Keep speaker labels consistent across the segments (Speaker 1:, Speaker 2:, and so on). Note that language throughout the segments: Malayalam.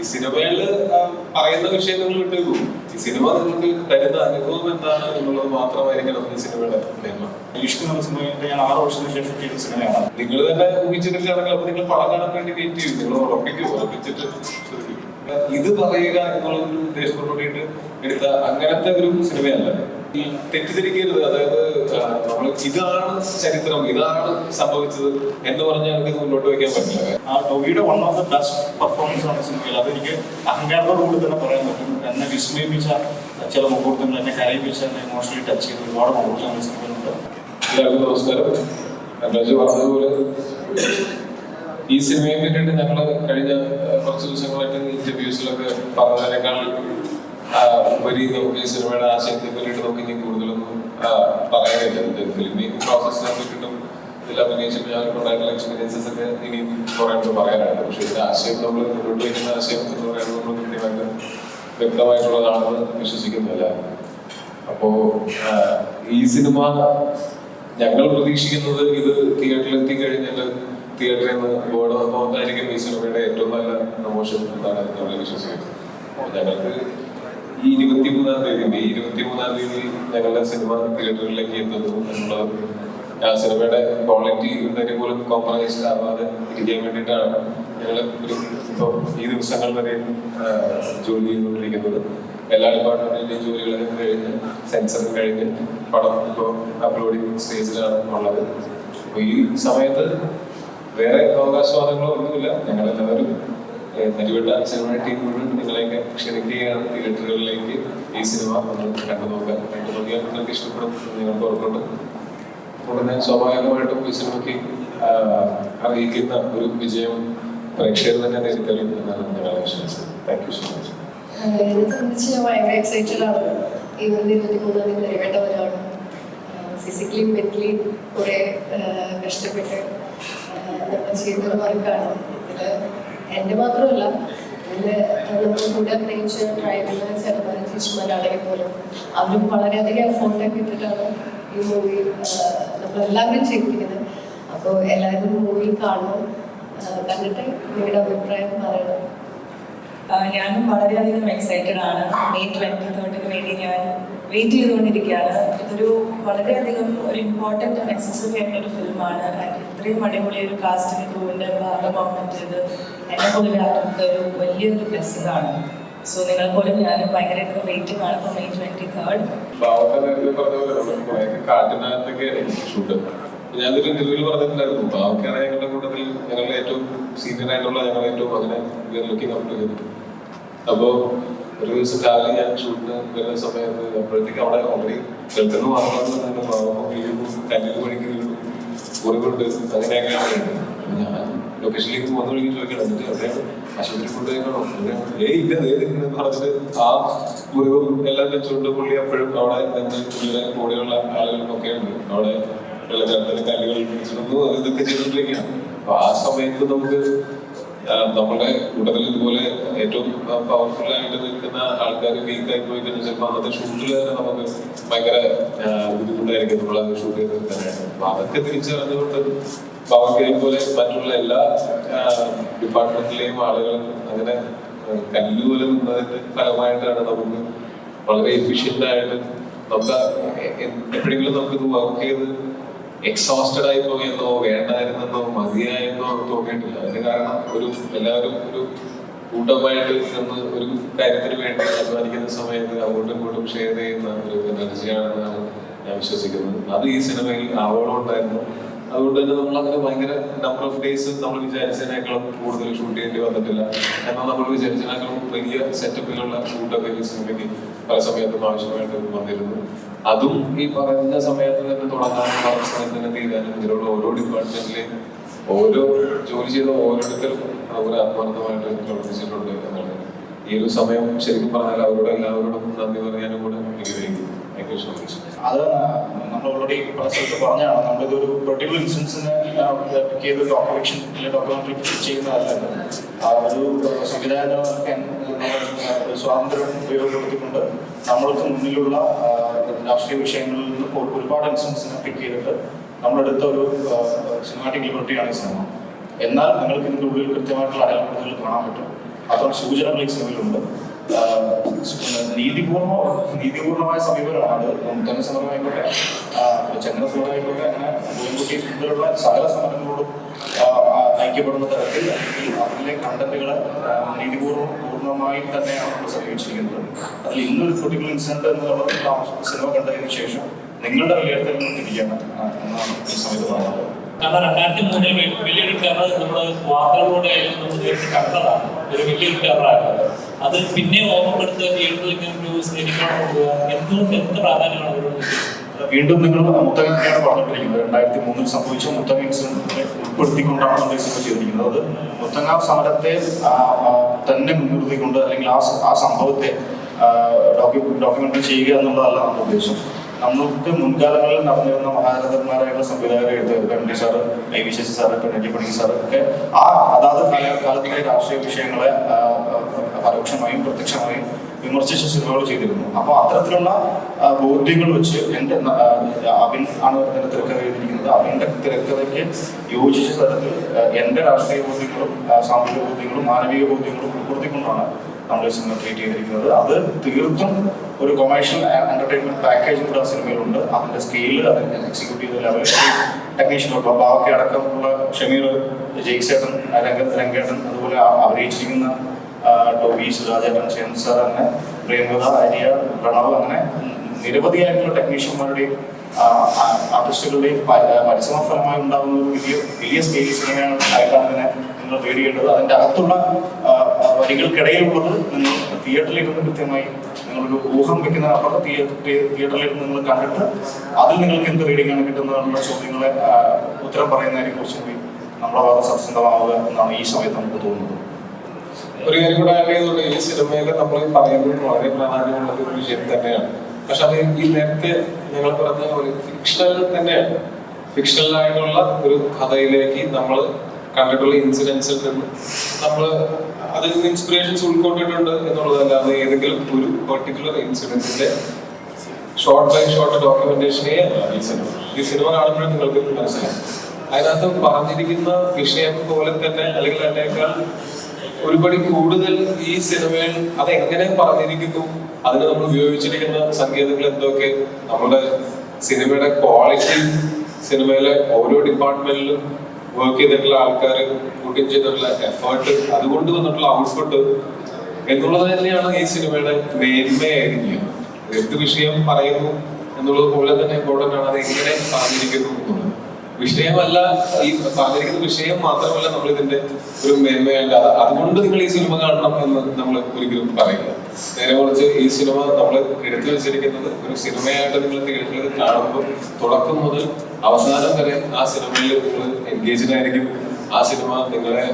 Speaker 1: ഈ സിനിമയിൽ പറയുന്ന പറയുന്ന നിങ്ങൾ വിട്ടേക്കൂ ഈ സിനിമ നിങ്ങൾക്ക് തരുന്ന അനുഭവം എന്താണ് എന്നുള്ളത് മാത്രമായിരിക്കണം ഈ സിനിമയുടെ മേന്മ
Speaker 2: എന്ന ഞാൻ ആറ് വർഷത്തിന് ശേഷം ചെയ്ത സിനിമയാണ്.
Speaker 1: നിങ്ങൾ തന്നെ ഊഹിച്ചിട്ടില്ലാണെങ്കിൽ അപ്പൊ നിങ്ങൾ പടം കാണാൻ വേണ്ടി വെയിറ്റ് ചെയ്യും. നിങ്ങൾ ഉറപ്പിക്കും ഉറപ്പിച്ചിട്ട് ഇത് പറയുക എന്നുള്ള ഒരു ഉദ്ദേശത്തോടുകൂടിയിട്ട് എടുത്ത അങ്ങനത്തെ ഒരു സിനിമയല്ല. തെറ്റിദ്ധരിക്കരുത്. അതായത് നമ്മൾ ഇതാണ് ചരിത്രം ഇതാണ് സംഭവിച്ചത് എന്ന് പറഞ്ഞാൽ എനിക്ക് മുന്നോട്ട് വയ്ക്കാൻ പറ്റില്ല.
Speaker 2: ആ ടോവിയുടെ one of the best performance ആണ് സിനിമയിൽ. അതെനിക്ക് അഹങ്കാരത്തോടു കൂടി തന്നെ പറയാൻ പറ്റും. എന്നെ വിസ്മയിപ്പിച്ച ചില മുഹൂർത്തങ്ങൾ എന്നെ കരയിപ്പിച്ച എന്നെ ഇമോഷണലി ടച്ച് ചെയ്ത ഒരുപാട് മുഹൂർത്തങ്ങൾ സിനിമയിലുണ്ട്
Speaker 1: എല്ലാവർക്കും നമസ്കാരം. രാജു പറഞ്ഞതുപോലെ ഈ സിനിമയെ പറ്റിയിട്ട് ഞങ്ങൾ കഴിഞ്ഞ കുറച്ച് ദിവസങ്ങളായിട്ട് ഇന്റർവ്യൂസിലൊക്കെ പറഞ്ഞതിനേക്കാൾ ഉപരി നമുക്ക് ഈ സിനിമയുടെ ആശയത്തെ പറ്റിയിട്ട് നമുക്ക് ഇനി കൂടുതലൊന്നും പറയാനില്ല. ഇതിന്റെ ഫിലിം മേക്കിംഗ് പ്രോസസ്സിനെ പറ്റിയിട്ടും ഇതിൽ അഭിനയിച്ചപ്പോൾ ഞാൻ ഉണ്ടായിട്ടുള്ള എക്സ്പീരിയൻസസ് ഒക്കെ ഇനിയും കുറേ ഉണ്ട് പറയാനുണ്ട്. പക്ഷേ ഇതിന്റെ ആശയം നമ്മൾ മുന്നോട്ട് വയ്ക്കുന്ന ആശയം എന്ന് പറയുന്നത് നമ്മൾ കൃത്യമായിട്ട് വ്യക്തമായിട്ടുള്ളതാണെന്ന് വിശ്വസിക്കുന്നില്ല. അപ്പോ ഈ സിനിമ ഞങ്ങൾ പ്രതീക്ഷിക്കുന്നത് ഇത് തിയേറ്ററിൽ എത്തിക്കഴിഞ്ഞാൽ തിയേറ്ററിൽ നിന്ന് ബോർഡ് വന്നതായിരിക്കും ഈ സിനിമയുടെ ഏറ്റവും നല്ല പ്രമോഷൻ എന്നാണ് ഞങ്ങൾ വിശ്വസിക്കുന്നത്. ഞങ്ങൾക്ക് ഈ ഇരുപത്തിമൂന്നാം തീയതി മെയ് ഇരുപത്തിമൂന്നാം തീയതി ഞങ്ങളുടെ സിനിമ തിയേറ്ററിലേക്ക് എത്തുന്നു എന്നുള്ളത് ആ സിനിമയുടെ ക്വാളിറ്റി എന്തെങ്കിലും പോലും കോംപ്രമൈസ് ആവാതെ ഇരിക്കാൻ വേണ്ടിയിട്ടാണ് ഞങ്ങൾ ഒരു ഇപ്പോൾ ഈ ദിവസങ്ങൾ വരെ ജോലി ചെയ്തുകൊണ്ടിരിക്കുന്നത്. എല്ലാ ഡിപ്പാർട്ട്മെന്റിന്റെയും ജോലികളൊക്കെ കഴിഞ്ഞ് സെൻസറും കഴിഞ്ഞ് പടം ഇപ്പോൾ അപ്ലോഡിംഗ് സ്റ്റേജിലാണ് ഉള്ളത്. അപ്പോൾ ഈ സമയത്ത് വേറെ അവകാശവാദങ്ങളോ ഒന്നുമില്ല. ഞങ്ങളെല്ലാവരും നെരുവിട്ട സിനിമ ടീം മുഴുവൻ നിങ്ങളെയൊക്കെ ക്ഷണിക്കുകയാണ് തിയേറ്ററുകളിലേക്ക് ഈ സിനിമ നമ്മൾ കണ്ടു നോക്കാൻ. കണ്ടു നോക്കിയാൽ നിങ്ങൾക്ക് ഇഷ്ടപ്പെടും നിങ്ങൾക്ക് ഉറപ്പുണ്ട് ഉടനെ സ്വാഭാവികമായിട്ടും ഈ സിനിമയ്ക്ക് അറിയിക്കുന്ന ഒരു വിജയം പ്രേക്ഷകർ തന്നെ നേടിത്തരും എന്നാണ് ഞങ്ങളുടെ വിശ്വാസം താങ്ക് യു സോ മച്ച്
Speaker 3: എന്നെ സംബന്ധിച്ച് ഞാൻ ഭയങ്കര എക്സൈറ്റഡ് ആണ്. ഈ വരുന്ന ഇരുപത്തി മൂന്നാം തീയതി നിറവേണ്ടവരാണ് ഫിസിക്കലിയും മെന്റലിയും കുറെ കഷ്ടപ്പെട്ട് നമ്മൾ ചെയ്തൊരു വർക്കാണ് ഇതിൽ എന്റെ മാത്രമല്ല അവരും വളരെയധികം എഫോർട്ടൊക്കെ ഇട്ടിട്ടാണ് ഈ മൂവി നമ്മളെല്ലാവരും ചെയ്തിരിക്കുന്നത്. അപ്പോൾ എല്ലാവരും മൂവി കാണണം കണ്ടിട്ട് നിങ്ങളുടെ അഭിപ്രായം പറയണം.
Speaker 4: ഞാനും വളരെയധികം എക്സൈറ്റഡ് ആണ്. മെയ് ട്വന്റി തേർട്ടിന് വേണ്ടി ഞാൻ വെയിറ്റ് ചെയ്തുകൊണ്ടിരിക്കുകയാണ്. ഇതൊരു വളരെയധികം ഒരു ഇമ്പോർട്ടന്റ് നെസസറി ആയിട്ടൊരു ഫിലിമാണ് ഇത്രയും അടിപൊളി ഒരു കാസ്റ്റിംഗ് ക്രൂവിന്റെ ഭാഗമാവും ചെയ്ത് എന്നെ പോലെ ആൾക്ക് ഒരു വലിയൊരു ബ്ലെസ്സിംഗ് ആണ്. സോ നിങ്ങൾ ഞാൻ ഭയങ്കരമായിട്ട് വെയിറ്റിംഗ് ആണ് ഇപ്പോൾ മെയ് ട്വന്റി തേർഡ്
Speaker 1: കാട്ടിനകത്തൊക്കെ ഷൂട്ട് ഇന്റർവ്യൂവിൽ പറഞ്ഞിട്ടുണ്ടായിരുന്നു. ബാവക്കാണ് ഞങ്ങളുടെ കൂട്ടത്തിൽ ഞങ്ങളുടെ ഏറ്റവും സീനിയർ ആയിട്ടുള്ള ഞങ്ങളുടെ ഏറ്റവും അങ്ങനെ ലുക്കിംഗ് അപ്പ് ചെയ്തു അപ്പോ ഒരു ദിവസം രാവിലെ ഞാൻ ഷൂട്ടിന് വരുന്ന സമയത്ത് അപ്പോഴത്തേക്ക് അവിടെ ഓൾറെഡി കേൾക്കുന്ന മാത്രമല്ല തന്നെ ബാവക്ക വീഴുന്നു കല്ലിൽ പണിക്ക് വീഴുന്നു മുറിവുണ്ട് അങ്ങനെയൊക്കെയാണ്. ഞാൻ ലൊക്കേഷനിലേക്ക് വന്നു വിളിക്കും ചോദിക്കണം എന്നിട്ട് എവിടെയാണ് ആശുപത്രി കൊണ്ടുപോയിക്കണോ ഏയ് ഇല്ല ദേ പറഞ്ഞിട്ട് ആ മുറിവും എല്ലാം വെച്ചുകൊണ്ട് പുള്ളി അപ്പോഴും അവിടെ നിന്ന് പുള്ളിയുടെ കൂടെയുള്ള ആളുകളൊക്കെ ഉണ്ട്. അവിടെ വെള്ളച്ചാട്ടത്തിന് കല്ലുകൾ പിടിച്ചിട്ടൊന്നും ഇതൊക്കെ ചെയ്തുകൊണ്ടിരിക്കുകയാണ്. അപ്പൊ ആ സമയത്ത് നമുക്ക് നമ്മുടെ കൂട്ടത്തിൽ ഇതുപോലെ ഏറ്റവും പവർഫുൾ ആയിട്ട് നിൽക്കുന്ന ആൾക്കാർ വീക്ക് ആയി പോയി കഴിഞ്ഞാൽ ചിലപ്പോൾ അന്നത്തെ ഷൂട്ടിൽ തന്നെ നമുക്ക് ഭയങ്കര ബുദ്ധിമുട്ടായിരിക്കും നമ്മൾ അത് ഷൂട്ട് ചെയ്ത് നിർത്താനായിട്ട് അപ്പൊ അതൊക്കെ തിരിച്ചറിഞ്ഞുകൊണ്ട് പവർക്കെയും പോലെ മറ്റുള്ള എല്ലാ ഡിപ്പാർട്ട്മെന്റിലെയും ആളുകളും അങ്ങനെ കല്ലുപോലെ നിന്നതിന്റെ ഫലമായിട്ടാണ് നമുക്ക് വളരെ എഫിഷ്യന്റ് ആയിട്ട് നമുക്ക് എപ്പോഴെങ്കിലും നമുക്ക് ഇത് വർക്ക് ചെയ്ത് എക്സോസ്റ്റഡ് ആയി പോയെന്നോ വേണ്ടായിരുന്നെന്നോ മതിയായെന്നോ തോന്നിയിട്ടില്ല. അതിന് കാരണം ഒരു എല്ലാവരും ഒരു കൂട്ടമായിട്ട് നിന്ന് ഒരു കാര്യത്തിന് വേണ്ടി അധ്വാനിക്കുന്ന സമയത്ത് അങ്ങോട്ടും ഇങ്ങോട്ടും ഷെയർ ചെയ്യുന്ന ഒരു എനർജിയാണെന്നാണ് ഞാൻ വിശ്വസിക്കുന്നത്. അത് ഈ സിനിമയിൽ ആവോളം ഉണ്ടായിരുന്നു അതുകൊണ്ട് തന്നെ നമ്മൾ അങ്ങനെ ഭയങ്കര നമ്പർ ഓഫ് ഡേയ്സ് നമ്മൾ വിചാരിച്ചതിനേക്കാളും കൂടുതൽ ഷൂട്ട് ചെയ്യേണ്ടി വന്നിട്ടില്ല. എന്നാൽ നമ്മൾ വിചാരിച്ചതിനേക്കാളും വലിയ സെറ്റപ്പിലുള്ള ഷൂട്ടൊക്കെ ഈ സിനിമയ്ക്ക് പല സമയത്തും ആവശ്യമായിട്ട് വന്നിരുന്നു. അതും ഈ പറയുന്ന സമയത്ത് തന്നെ തുടങ്ങാനും പറഞ്ഞ സമയത്ത് തന്നെ തീരാനും ഇതിലുള്ള ഓരോ ഡിപ്പാർട്ട്മെന്റിലെ ഓരോ ജോലി ചെയ്ത ഓരോരുത്തരും അവർ ആത്മാർത്ഥമായിട്ട് പ്രവർത്തിച്ചിട്ടുണ്ട് എന്നുള്ളത്. ഈ ഒരു സമയം ശരിക്കും പറഞ്ഞാൽ അവരോട് എല്ലാവരോടും നന്ദി പറയാനും കൂടെ ആഗ്രഹിക്കുന്നു താങ്ക് യു സോ മച്ച്
Speaker 2: അത് നമ്മൾ ഓൾറെഡി പല സ്ഥലത്ത് പറഞ്ഞാണ് നമ്മളിതൊരു പെർട്ടിക്കുലർ ഇൻസിഡൻസിന് പിക്ക് ചെയ്ത് ഡോക്യുമെന്റേഷൻ ഡോക്യുമെന്ററി ചെയ്യുന്നതല്ല ഒരു ഒരു സ്വാതന്ത്ര്യം ഉപയോഗപ്പെടുത്തിക്കൊണ്ട് നമ്മൾക്ക് മുന്നിലുള്ള രാഷ്ട്രീയ വിഷയങ്ങളിൽ നിന്ന് ഒരു- ഒരുപാട് ഇൻസിഡൻസിനെ പിക്ക് ചെയ്തിട്ട് നമ്മളെടുത്ത ഒരു സിനിമാറ്റിക് ലിബർട്ടിയാണ് ഈ സിനിമ എന്നാൽ നിങ്ങൾക്ക് ഇതിന്റെ ഉള്ളിൽ കൃത്യമായിട്ടുള്ള അടയാളപ്പെടുത്തലുകൾ കാണാൻ പറ്റും. അത്തരം സൂചനകൾ ഈ സിനിമയിലുണ്ട് നീതിപൂർണ നീതിപൂർണമായ സമീപനമാണ്. അത് മുത്തങ്ങ സമരമായിക്കോട്ടെ ചെങ്ങല സമരമായിക്കോട്ടെ അങ്ങനെ പൂയംകുട്ടി മുതലുള്ള സകല സമരങ്ങളോടും ഐക്യപ്പെടുന്ന തരത്തിൽ അതിലെ കണ്ടന്റുകളെ ആഹ് നീതിപൂർവം പൂർണമായും തന്നെയാണ് നമ്മൾ സമീപിച്ചിരിക്കുന്നത്. അതിൽ ഇന്നൊരു പൊളിറ്റിക്കൽ ഇൻസിഡന്റ് എന്നുള്ളത് ആ സിനിമ കണ്ടതിന് ശേഷം നിങ്ങളുടെ വിലയിരുത്തലിൽ ഇരിക്കണം എന്നാണ് ഈ സമയത്ത് പറയുന്നത്
Speaker 5: കാരണം രണ്ടായിരത്തി മൂന്നിൽ വലിയൊരു ടെറർ നമ്മൾ വാർത്തകളിലൂടെ നമ്മൾ നേരിട്ട് കണ്ടതാണ്. ഒരു വലിയൊരു ടെററായിരുന്നു അത് പിന്നെ ഓർമ്മപ്പെടുത്തുക തിയേറ്ററിൽ ഒരു സിനിമ എന്തുകൊണ്ട് എന്ത് പ്രാധാന്യമാണ് അവരോട്
Speaker 2: വീണ്ടും നിങ്ങൾ മുത്തങ്ങനെയാണ് പറഞ്ഞിട്ടിരിക്കുന്നത് രണ്ടായിരത്തി മൂന്നിൽ സംഭവിച്ച മുത്തങ്ങ ഉൾപ്പെടുത്തിക്കൊണ്ടാണ് നമ്മൾ ചെയ്തിരിക്കുന്നത്. അത് മുത്തങ്ങ സമരത്തെ തന്നെ മുൻനിർത്തിക്കൊണ്ട് അല്ലെങ്കിൽ ആ ആ സംഭവത്തെ ഡോക്യുമെന്ററി ചെയ്യുക എന്നുള്ളതല്ല നമ്മുടെ ഉദ്ദേശം. നമ്മൾക്ക് മുൻകാലങ്ങളിൽ നടന്നിരുന്ന മഹാരഥന്മാരായിട്ടുള്ള സംവിധായകരെ എഴുത്തുകാർ M D sir I V Sasi sir പെണ്ണി പണി സാറ് ഒക്കെ ആ അതാത് കാല കാലത്തിലെ രാഷ്ട്രീയ വിഷയങ്ങളെ പരോക്ഷമായും പ്രത്യക്ഷമായും വിമർശിച്ച സിനിമകൾ ചെയ്തിരുന്നു. അപ്പോൾ അത്തരത്തിലുള്ള ബോധ്യങ്ങൾ വെച്ച് എന്റെ അബിൻ ആണ് ഇതിന്റെ തിരക്കഥ എഴുതിയിരിക്കുന്നത്. അബിന്റെ തിരക്കഥയ്ക്ക് യോജിച്ച തരത്തിൽ എന്റെ രാഷ്ട്രീയ ബോധ്യങ്ങളും സാമൂഹിക ബോധ്യങ്ങളും മാനവിക ബോധ്യങ്ങളും ഉൾപ്പെടുത്തിക്കൊണ്ടാണ് നമ്മൾ ഈ സിനിമ ട്രീറ്റ് ചെയ്തിരിക്കുന്നത്. അത് തീർത്തും ഒരു കൊമേഴ്ഷ്യൽ എന്റർടൈൻമെന്റ് പാക്കേജ് കൂടെ ആ സിനിമയിലുണ്ട്. അതിന്റെ സ്കെയിൽ അതിന്റെ എക്സിക്യൂട്ടീവ് ലെവൽ ടെക്നീഷ്യൻ ബാക്കി അടക്കമുള്ള ഷമീർ ജയ്സേട്ടൻ രംഗ- രംഗേട്ടൻ അതുപോലെ അഭിനയിച്ചിരിക്കുന്ന ടോബി സുരാജേട്ടൻ ചേൻ സാർ അങ്ങനെ പ്രേമകഥ ആര്യ പ്രണവ് അങ്ങനെ നിരവധിയായിട്ടുള്ള ടെക്നീഷ്യന്മാരുടെയും ആർട്ടിസ്റ്റുകളുടെയും പരിശ്രമ ഫലമായി ഉണ്ടാകുന്ന ഒരു വലിയ വലിയ സ്കെയിൽ സിനിമയാണ് ആയിട്ടാണ് ഇതിനെ നിങ്ങൾ റീഡ് അതിന്റെ അകത്തുള്ള വരികൾക്കിടയിലുള്ളത് നിങ്ങൾ തിയേറ്ററിലിരുന്ന് കൃത്യമായി നിങ്ങളൊരു ഊഹം വെക്കുന്നതിനപ്പുറത്ത് തിയേറ്ററിലിരുന്ന് നിങ്ങൾ കണ്ടിട്ട് അതിൽ നിങ്ങൾക്ക് എന്ത് റീഡിംഗ് ആണ് കിട്ടുന്നതെന്നുള്ള ചോദ്യങ്ങളെ ഉത്തരം പറയുന്നതിനെ കുറിച്ചും കൂടി നമ്മുടെ ഭാഗം സത്യസന്ധമാവുക എന്നാണ് ഈ സമയത്ത് നമുക്ക് തോന്നുന്നത്.
Speaker 1: ഒരു കാര്യം കൂടെ ആഡ് ചെയ്തുകൊണ്ട് ഈ സിനിമയിൽ നമ്മൾ പറയുന്നത് വളരെ പ്രാധാന്യമുള്ള ഒരു വിഷയം തന്നെയാണ്. പക്ഷെ അത് ഈ നേരത്തെ ഞങ്ങൾ പറഞ്ഞ ഒരു ഫിക്ഷണൽ തന്നെയാണ്. ഫിക്ഷണലായിട്ടുള്ള ഒരു കഥയിലേക്ക് നമ്മൾ കണ്ടിട്ടുള്ള ഇൻസിഡൻസിൽ നിന്ന് നമ്മൾ അതിൽ നിന്ന് ഇൻസ്പിറേഷൻസ് ഉൾക്കൊണ്ടിട്ടുണ്ട് എന്നുള്ളതല്ലാതെ ഏതെങ്കിലും ഒരു പെർട്ടിക്കുലർ ഇൻസിഡൻസിന്റെ ഷോർട്ട് ബൈ ഷോർട്ട് ഡോക്യുമെന്റേഷനെ ഈ സിനിമ. ഈ സിനിമ കാണുമ്പോഴും നിങ്ങൾക്ക് മനസ്സിലാവും. അതിനകത്ത് പറഞ്ഞിരിക്കുന്ന വിഷയം പോലെ തന്നെ അല്ലെങ്കിൽ അതിനേക്കാൾ ഒരുപടി കൂടുതൽ ഈ സിനിമയിൽ അത് എങ്ങനെ പറഞ്ഞിരിക്കുന്നു? അതിന് നമ്മൾ ഉപയോഗിച്ചിരിക്കുന്ന സംഗീതങ്ങൾ എന്തൊക്കെ? നമ്മുടെ സിനിമയുടെ ക്വാളിറ്റി സിനിമയിലെ ഓരോ ഡിപ്പാർട്ട്മെന്റിലും വർക്ക് ചെയ്തിട്ടുള്ള ആൾക്കാർ കൂട്ടി ചെയ്തിട്ടുള്ള എഫേർട്ട് അതുകൊണ്ട് വന്നിട്ടുള്ള ഔട്ട്പുട്ട് എന്നുള്ളത് തന്നെയാണ് ഈ സിനിമയുടെ മേന്മയായിരിക്കുക. എന്ത് വിഷയം പറയുന്നു എന്നുള്ളത് പോലെ തന്നെ ഇമ്പോർട്ടന്റ് ആണ് അത് എങ്ങനെ പറഞ്ഞിരിക്കുന്നു എന്നുള്ളത്. വിഷയമല്ല ഈ പറഞ്ഞിരിക്കുന്ന വിഷയം മാത്രമല്ല നമ്മൾ ഇതിന്റെ ഒരു മേന്മയല്ല അത് അതുകൊണ്ട് നിങ്ങൾ ഈ സിനിമ കാണണം എന്ന് നമ്മൾ ഒരിക്കലും പറയില്ല. നേരെ കുറച്ച് ഈ സിനിമ നമ്മൾ എടുത്തു വെച്ചിരിക്കുന്നത് ഒരു സിനിമയായിട്ട് നിങ്ങൾ തിയേറ്ററിൽ കാണുമ്പോൾ തുടക്കം മുതൽ അവസാനം വരെ ആ സിനിമയിൽ നിങ്ങൾ എൻഗേജ്ഡ് ആയിരിക്കും. ആ സിനിമ നിങ്ങളെ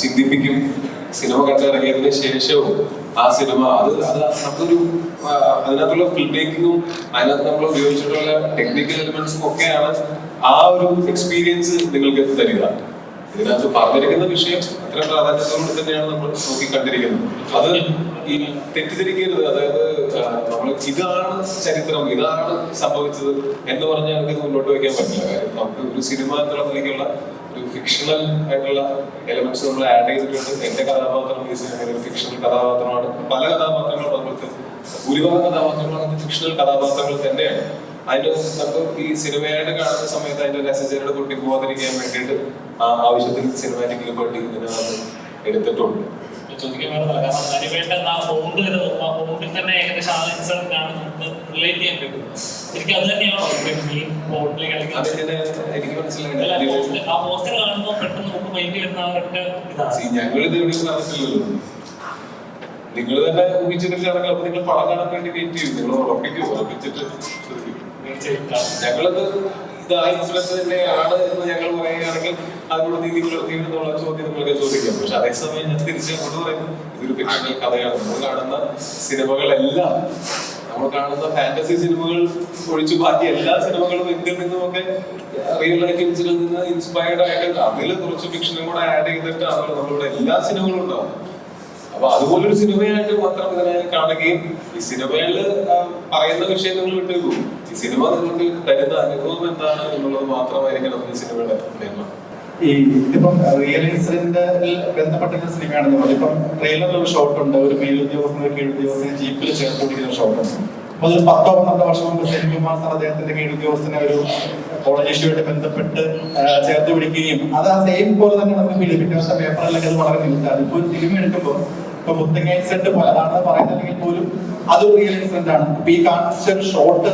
Speaker 1: ചിന്തിപ്പിക്കും. സിനിമ കണ്ടിറങ്ങിയതിന് ശേഷവും ആ സിനിമ അത് അത് നമുക്കൊരു അതിനകത്തുള്ള ഫിൽ മേക്കിങ്ങും അതിനകത്ത് നമ്മൾ ഉപയോഗിച്ചിട്ടുള്ള ടെക്നിക്കൽ എലിമെന്റ്സും ഒക്കെയാണ് ആ ഒരു എക്സ്പീരിയൻസ് നിങ്ങൾക്ക് തരിക? ഇതിനകത്ത് പറഞ്ഞിരിക്കുന്ന വിഷയം അത്ര പ്രാധാന്യത്തോട് തന്നെയാണ് നമ്മൾ നോക്കി കണ്ടിരിക്കുന്നത് അത് ഈ തെറ്റിദ്ധരിക്കരുത്. അതായത് നമ്മൾ ഇതാണ് ചരിത്രം ഇതാണ് സംഭവിച്ചത് എന്ന് പറഞ്ഞാൽ നമുക്ക് മുന്നോട്ട് വയ്ക്കാൻ പറ്റില്ല. കാര്യം നമുക്ക് ഒരു സിനിമ എന്നുള്ളതിലേക്കുള്ള ഒരു ഫിക്ഷണൽ ആയിട്ടുള്ള എലമെന്റ്സ് നമ്മൾ ആഡ് ചെയ്തിട്ടുണ്ട്. എന്റെ കഥാപാത്രം ഈ സിനിമയിൽ ഒരു ഫിക്ഷണൽ കഥാപാത്രമാണ്. പല കഥാപാത്രങ്ങളും നമ്മൾക്ക് ഭൂരിഭാഗം കഥാപാത്രങ്ങൾ അങ്ങനത്തെ ഫിക്ഷണൽ കഥാപാത്രങ്ങൾ തന്നെയാണ്. അതിന്റെ നമുക്ക് ഈ സിനിമയായിട്ട് കാണുന്ന സമയത്ത് അതിന്റെ രസചരട് കുട്ടി പോകാതിരിക്കാൻ വേണ്ടിയിട്ട് ആ ആവശ്യത്തിന് സിനിമാറ്റിക് ലിബർട്ടി ഇതിനകത്ത് എടുത്തിട്ടുണ്ട്.
Speaker 5: ഞങ്ങളിത് ആ ഫോണ്ടിൽ തന്നെ
Speaker 1: ഊഹിച്ചിട്ട് പറഞ്ഞിട്ടില്ലല്ലോ നിങ്ങൾ അപ്പൊ നിങ്ങൾ പണം കാണാൻ വേണ്ടി വെയിറ്റ് ചെയ്യും. നിങ്ങൾ ഉറപ്പിക്കും ഉറപ്പിച്ചിട്ട് ഞങ്ങളത് ഇത് ആ ഇൻസിഡന്റ് തന്നെയാണ് എന്ന് ഞങ്ങൾ പറയുകയാണെങ്കിൽ അതിനോട് നീതി പുലർത്തിയെന്നുള്ള ചോദ്യം നിങ്ങൾക്ക് ചോദിക്കാം. പക്ഷെ അതേസമയം ഞാൻ തിരിച്ച് അങ്ങോട്ട് പറയുന്നു. ഇതൊരു ഫിക്ഷണൽ കഥയാണ്. നമ്മൾ കാണുന്ന സിനിമകളെല്ലാം നമ്മൾ കാണുന്ന ഫാന്റസി സിനിമകൾ ഒഴിച്ചു ബാക്കി എല്ലാ സിനിമകളും എന്തിൽ നിന്നുമൊക്കെ റിയൽ ലൈഫ് ഇൻസിഡന്റിൽ നിന്ന് ഇൻസ്പയർഡ് ആയിട്ട് അതിൽ കുറച്ച് ഫിക്ഷനും കൂടെ ആഡ് ചെയ്തിട്ടാണ് നമ്മളിവിടെ എല്ലാ സിനിമകളും ഉണ്ടാവും. അപ്പൊ അതുപോലൊരു സിനിമയായിട്ട് മാത്രം ഇതിനെ കാണുകയും ഈ സിനിമകളിൽ പറയുന്ന വിഷയം നിങ്ങൾ വിട്ടേക്കൂ സിനിമ നിങ്ങൾക്ക് തരുന്ന അനുഭവം എന്താണ് എന്നുള്ളത് മാത്രമായിരിക്കണം ഈ സിനിമയുടെ നിയമം
Speaker 6: ഈ ഇൻസിഡന്റിൽ ബന്ധപ്പെട്ട സിനിമയാണെന്ന് പറഞ്ഞു ഇപ്പം ട്രെയിലറിൽ ഒരു ഷോട്ട് ഉണ്ട് ഒരു മേലുദ്യോഗസ്ഥനും കീഴുദ്യോഗസ്ഥനും ജീപ്പിൽ ചേർത്ത് പിടിക്കുന്ന ഷോട്ട് ഉണ്ട്. അതൊരു പത്തോ പന്ത്രണ്ടോ വർഷം മുമ്പ് സെൻ കുമാർ സാർ അദ്ദേഹത്തിന്റെ കീഴുദ്യോഗസ്ഥനെ ഒരു കോളേജ് ഇഷ്യൂമായിട്ട് ബന്ധപ്പെട്ട് ചേർത്ത് പിടിക്കുകയും അത് ആ സെയിം പോലെ തന്നെ നമുക്ക് പിന്നെ ദിവസം പേപ്പറിലൊക്കെ അത് വളരെ ന്യൂസാണ് ഇപ്പൊ ഒരു സിനിമ എടുക്കുമ്പോൾ ഇപ്പൊ മുത്തങ്ങ ഇൻസിഡന്റ് അതാണെന്ന് പറയുന്നുണ്ടെങ്കിൽ പോലും അത് റിയൽ ഇൻസിഡന്റ് ആണ്. ഇപ്പൊ ഈ കാണിച്ച ഷോർട്ട്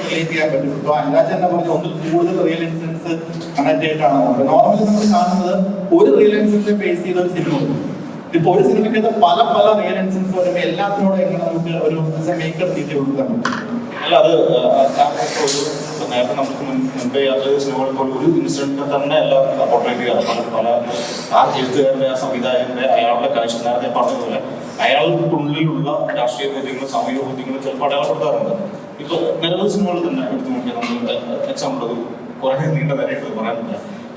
Speaker 6: റിലേറ്റ് ചെയ്യാൻ പറ്റും. ഇപ്പൊ അല്ലാതെ തന്നെ പറഞ്ഞ ഒന്നിൽ കൂടുതൽ റിയൽ ഇൻസിഡൻസ് കണക്ട് ആയിട്ടാണ് നോർമലി നമ്മൾ കാണുന്നത് ഒരു റിയൽ ഇൻസിഡന്റ് ബേസ് ചെയ്ത ഒരു സിനിമ ഇപ്പൊ ഒരു സിനിമയ്ക്കകത്ത് പല പല റിയൽ ഇൻസിഡൻസ് വരുമ്പോൾ എല്ലാത്തിനോടും എങ്ങനെ നമുക്ക് ഒരു മേക്കർ ചെയ്ത് കൊടുക്കാൻ പറ്റും?
Speaker 2: അല്ല അത് നേരത്തെ നമുക്ക് മുൻ- മുൻപേ യാത്ര ചെയ്ത സിനിമകൾ ഇപ്പോൾ ഒരു ഇൻസിഡന്റ് തന്നെ അല്ല പോർട്രേറ്റ് ചെയ്യാറ് പല ആ എഴുത്തുകാരുടെ ആ സംവിധായകന്റെ അയാളുടെ കാഴ്ച നേരത്തെ പറഞ്ഞതുപോലെ അയാൾക്കുള്ളിലുള്ള രാഷ്ട്രീയ ബോധ്യങ്ങളും സാമൂഹിക ബോധ്യങ്ങളും ചിലപ്പോൾ അടയാളപ്പെടുത്താറുണ്ട്. ഇപ്പൊ നിരവധി സിനിമകൾ തന്നെ എടുത്തു നോക്കിയാൽ നമ്മൾ എക്സാമ്പിൾ അത് കുറെ നീണ്ട പറയാനില്ല ഇപ്പൊ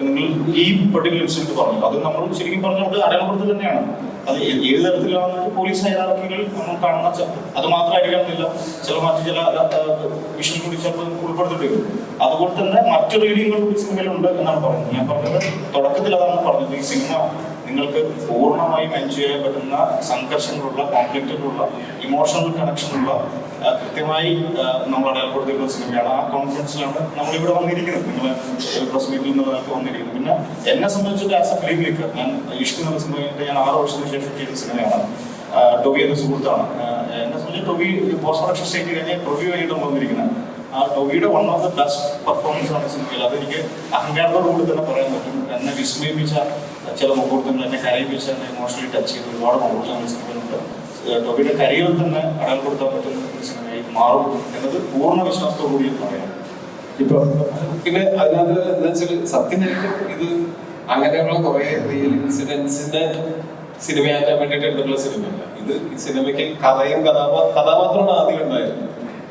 Speaker 2: നിങ്ങൾ ഈ പെർട്ടിക്കുലർ ഇൻസിഡന്റ് പറഞ്ഞു അത് നമ്മൾ ശരിക്കും പറഞ്ഞാൽ അത് അടയാളപ്പെടുത്തി തന്നെയാണ്. അത് ഏത് തരത്തിലാണ് പോലീസ് ഹൈറാർക്കികൾ നമ്മൾ കാണുന്ന അത് മാത്രമായിരിക്കണമെന്നില്ല ചില മറ്റു ചില വിഷയം കൂടി ചിലപ്പോൾ ഉൾപ്പെടുത്തിയിട്ടുണ്ട് അതുപോലെ തന്നെ മറ്റു റീഡിങ്ങുകൾ സിനിമയിലുണ്ട് എന്നാണ് പറയുന്നത്. ഞാൻ പറഞ്ഞത് തുടക്കത്തിൽ അതാണ് പറഞ്ഞത്. ഈ സിനിമ നിങ്ങൾക്ക് പൂർണമായും എൻജോയ് ചെയ്യാൻ പറ്റുന്ന സംഘർഷങ്ങളുള്ള കോൺഫ്ലിക്റ്റുകളുള്ള ഇമോഷണൽ കണക്ഷനുള്ള കൃത്യമായി നമ്മൾ അടയാളപ്പെടുത്തിയിട്ടുള്ള സിനിമയാണ് ആ കോൺഫിഡൻസിലാണ് നമ്മൾ ഇവിടെ വന്നിരിക്കുന്നത് നിങ്ങൾ പ്രസ് മീറ്റിൽ നിന്ന് നിന്നതൊക്കെ വന്നിരിക്കുന്നത് പിന്നെ എന്നെ സംബന്ധിച്ചിട്ട് ആസ് എ ഫിലിം മേക്കർ ഞാൻ ഇഷ്ടം എന്ന സിനിമ ഞാൻ ആറ് വർഷത്തിന് ശേഷം ചെയ്ത സിനിമയാണ്. ടൊബി എന്ന സുഹൃത്താണ്. എന്നെ സംബന്ധിച്ച് ടൊബി പോസ്റ്റ് പ്രൊഡക്ഷൻ സ്റ്റേജ് കഴിഞ്ഞ് ടൊബി കഴിഞ്ഞിട്ടാണ് വന്നിരിക്കുന്നത് ആ ടൊബിയുടെ one of the best performance ആണ് സിനിമയിൽ അതെനിക്ക് അഹങ്കാരത്തോടുകൂടി തന്നെ പറയാൻ പറ്റും. എന്നെ വിസ്മയിപ്പിച്ച ചില മുഹൂർത്തങ്ങൾ എന്നെ വെച്ച് തന്നെ ഇമോഷണലി ടച്ച് ചെയ്ത് ഒരുപാട് മുഹൂർത്തങ്ങൾ സിനിമയിലുണ്ട് ടോബിയുടെ കരയിൽ തന്നെ അടയാളപ്പെടുത്താൻ പറ്റുന്ന ഒരു സിനിമയായി മാറും എന്നത് പൂർണ വിശ്വാസത്തോടുകൂടി പറയാം.
Speaker 6: ഇപ്പൊ
Speaker 1: പിന്നെ അതിനകത്ത് എന്താ വെച്ചാൽ സത്യം ഇത് അങ്ങനെയുള്ള കുറെ റിയൽ ഇൻസിഡൻസിന്റെ സിനിമയാക്കാൻ വേണ്ടിയിട്ട് എടുത്തിട്ടുള്ള സിനിമയല്ല. ഇത് ഈ സിനിമയ്ക്ക് കഥയും കഥാപാ കഥാപാത്രമാണ് ആദ്യം ഉണ്ടായത്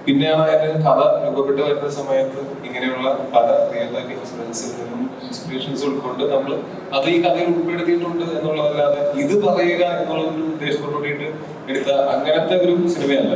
Speaker 1: പിന്നെയാണ് അതിന്റെ കഥ രൂപപ്പെട്ട് വരുന്ന സമയത്ത് ഇങ്ങനെയുള്ള പല റിയൽ ലൈഫ് ഇൻസിഡൻസിൽ നിന്നും ഇൻസ്പിറേഷൻസ് ഉൾക്കൊണ്ട് നമ്മൾ അത് ഈ കഥയിൽ ഉൾപ്പെടുത്തിയിട്ടുണ്ട് എന്നുള്ളതല്ലാതെ ഇത് പറയുക എന്നുള്ള ഒരു ഉദ്ദേശത്തോടുകൂടിയിട്ട് എടുത്ത അങ്ങനത്തെ ഒരു സിനിമയല്ല.